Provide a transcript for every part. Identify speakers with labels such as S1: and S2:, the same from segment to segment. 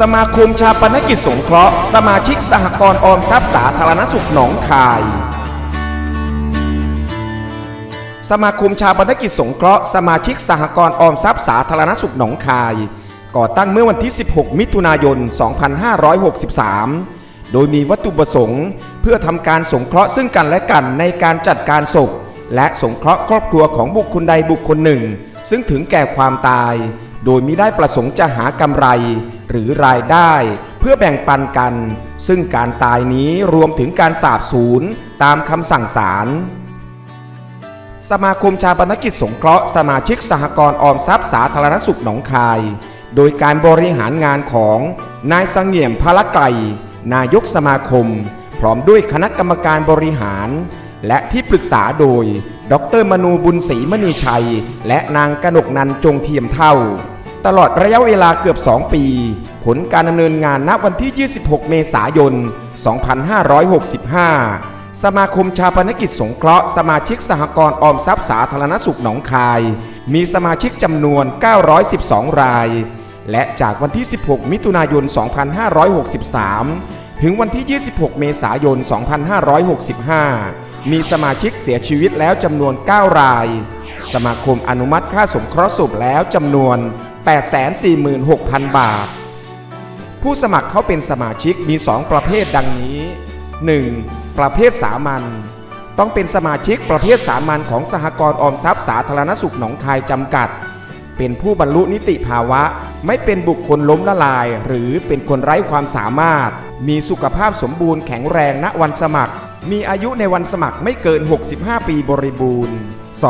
S1: สมาคมชาปนกิจสงเคราะห์ สมาชิกสหกรณ์ออมทรัพย์สาธารณสุขหนองคาย สมาคมชาปนกิจสงเคราะห์ สมาชิกสหกรณ์ออมทรัพย์สาธารณสุขหนองคาย ก่อตั้งเมื่อวันที่ 16 มิถุนายน 2563 โดยมีวัตถุประสงค์ เพื่อทำการสงเคราะห์ซึ่งกันและกันในการจัดการศพและสงเคราะห์ครอบครัวของบุคคลใดบุคคลหนึ่ง ซึ่งถึงแก่ความตาย โดยมิได้ประสงค์จะหากำไรหรือรายได้เพื่อแบ่งปันกัน ซึ่งการตายนี้รวมถึงการสาบสูญตามคำสั่งศาลสมาคมชาปนกิจสงเคราะห์สมาชิกสหกรณ์ออมทรัพย์สาธารณสุขหนองคาย โดยการบริหารงานของนายสังเงียมพละไกรนายกสมาคม พร้อมด้วยคณะกรรมการบริหาร และที่ปรึกษาโดย ดรมนูบุญศรีมณีชัย และนางกนกนันจงเทียมเท่า ตลอดระยะเวลาเกือบ 2 ปี ผลการดำเนินงานณวันที่ 26 เมษายน 2565 สมาคมชาปนกิจสงเคราะห์สมาชิกสหกรณ์ออมทรัพย์สาธารณสุขหนองคาย มีสมาชิกจำนวน 912 ราย และจากวันที่ 16 มิถุนายน 2563 ถึงวันที่ 26 เมษายน 2565 มีสมาชิกเสียชีวิตแล้วจำนวน 9 รายสมาคมอนุมัติค่าสงเคราะห์ศพแล้วจำนวน 846,000 บาท ผู้สมัครเข้าเป็นสมาชิกมี 2 ประเภทดังนี้ 1. ประเภทสามัญต้องเป็นสมาชิกประเภทสามัญของสหกรณ์ออมทรัพย์สาธารณสุขหนองคายจำกัด เป็นผู้บรรลุนิติภาวะ ไม่เป็นบุคคลล้มละลาย หรือเป็นคนไร้ความสามารถ มีสุขภาพสมบูรณ์แข็งแรงณวันสมัคร มีอายุในวันสมัครไม่เกิน 65 ปีบริบูรณ์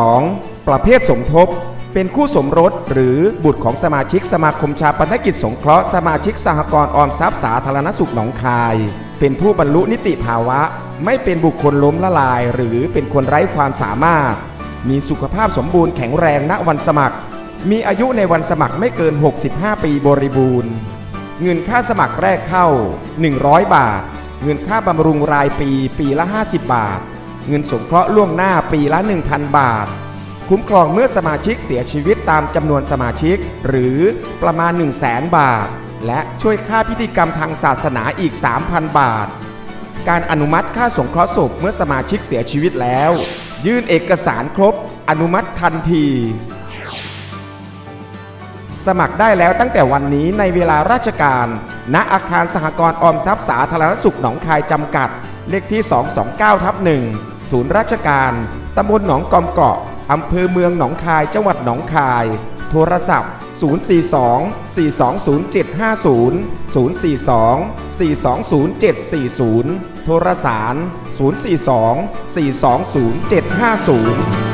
S1: 2. ประเภทสมทบ เป็นคู่สมรสหรือบุตรของสมาชิกสมาคมชาปนกิจสงเคราะห์สมาชิกสหกรณ์ออมทรัพย์สาธารณสุขหนองคาย เป็นผู้บรรลุนิติภาวะ ไม่เป็นบุคคลล้มละลาย หรือเป็นคนไร้ความสามารถ มีสุขภาพสมบูรณ์แข็งแรงณวันสมัคร มีอายุในวันสมัครไม่เกิน 65 ปีบริบูรณ์ เงินค่าสมัครแรกเข้า 100 บาท เงินค่าบำรุงรายปีปีละ 50 บาท เงินสงเคราะห์ล่วงหน้าปีละ 1,000 บาท คุ้มครองเมื่อสมาชิกเสียชีวิตตามจำนวนสมาชิก หรือประมาณ 1 0 0 0 0แบาท และช่วยค่าพิธีกรรมทางศาสนาอีก 3,000 บาท การอนุมัติค่าสงเคราะห์ศพเมื่อสมาชิกเสียชีวิตแล้ว ยื่นเอกสารครบ อนุมัติทันที สมัครได้แล้วตั้งแต่วันนี้ในเวลาราชการ ณอาคารสหกรณ์ออมทรัพย์สาธารณสุขหนองคายจำกัด เลขที่ 229ทับ1ศูนย์ราชการตำบลหนองกอมเกาะ อำเภอเมืองหนองคายจังหวัดหนองคาย โทรศัพท์ 042 420 750 042 420 740 โทรสาร 042 420 750